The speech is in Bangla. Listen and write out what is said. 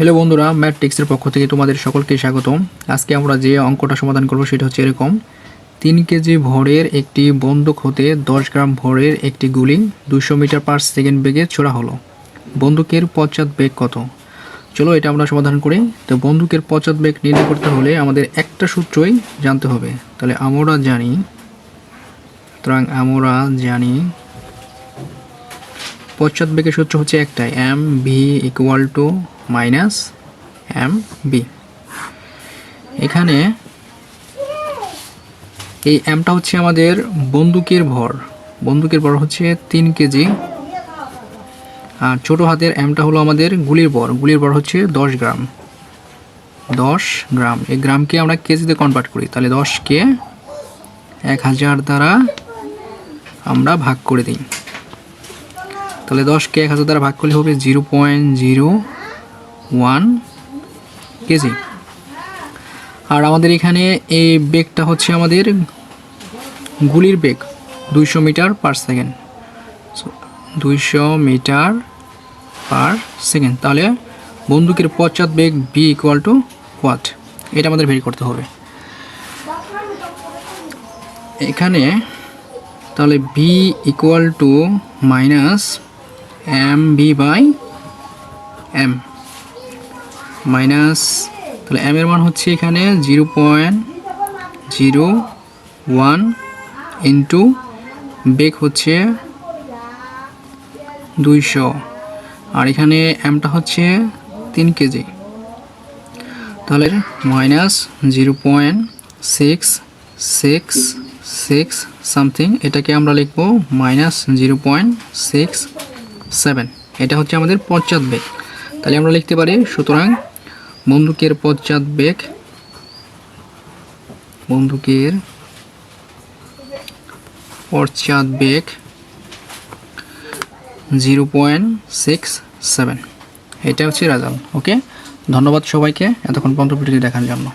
হ্যালো বন্ধুরা ম্যাথ টেক্সের পক্ষ থেকে তোমাদের সকলকে স্বাগতম। আজকে আমরা যে অঙ্কটা সমাধান করব সেটা হচ্ছে এরকম। তিন কেজি ভরের একটি বন্দুক হতে দশ গ্রাম ভরের একটি গুলি দুশো মিটার পার সেকেন্ড বেগে ছোড়া হলো। বন্দুকের পশ্চাৎ বেগ কত? চলো এটা আমরা সমাধান করি। তো বন্দুকের পশ্চাৎ বেগ নির্ণয় করতে হলে আমাদের একটা সূত্রই জানতে হবে। তাহলে আমরা জানি, সুতরাং আমরা জানি পশ্চাৎ বেগের সূত্র হচ্ছে একটাই M V equal to minus M B এখানে এই এমটা হচ্ছে আমাদের বন্দুকের ভর। বন্দুকের ভর হচ্ছে তিন কেজি আর ছোট হাতের এমটা হলো আমাদের গুলির ভর। গুলির ভর হচ্ছে দশ গ্রাম। দশ গ্রাম। এই গ্রামকে আমরা কেজিতে কনভার্ট করি। তাহলে দশকে এক হাজার দ্বারা আমরা ভাগ করে দিই। তাহলে দশকে এক হাজার দ্বারা ভাগ করলে হবে zero point zero one KG. আর আমাদের এখানে এই বেগটা হচ্ছে আমাদের গুলির বেগ, দুইশো মিটার পার সেকেন্ড। দুইশো মিটার পার সেকেন্ড। তাহলে বন্দুকের পশ্চাৎ বেগ বি ইকুয়াল টু হোয়াট এটা আমাদের বের করতে হবে। এখানে তাহলে V equal to minus M B by M minus তাহলে এম এর মান হচ্ছে এখানে zero point zero one into বেগ হচ্ছে দুইশো। আর এখানে এমটা হচ্ছে তিন কেজি। তাহলে minus zero point six six six something এটাকে আমরা লিখব minus zero point six seven এটা হচ্ছে আমাদের পশ্চাৎ বেগ। তাহলে আমরা লিখতে পারি, সুতরাং বন্দুকের পশ্চাৎ বেগ বন্দুকের পশ্চাৎ বেগ জিরো পয়েন্ট সিক্স সেভেন। এটা হচ্ছে রেজাল্ট ওকে ধন্যবাদ সবাইকে এতক্ষণ পর্যন্ত দেখার জন্য।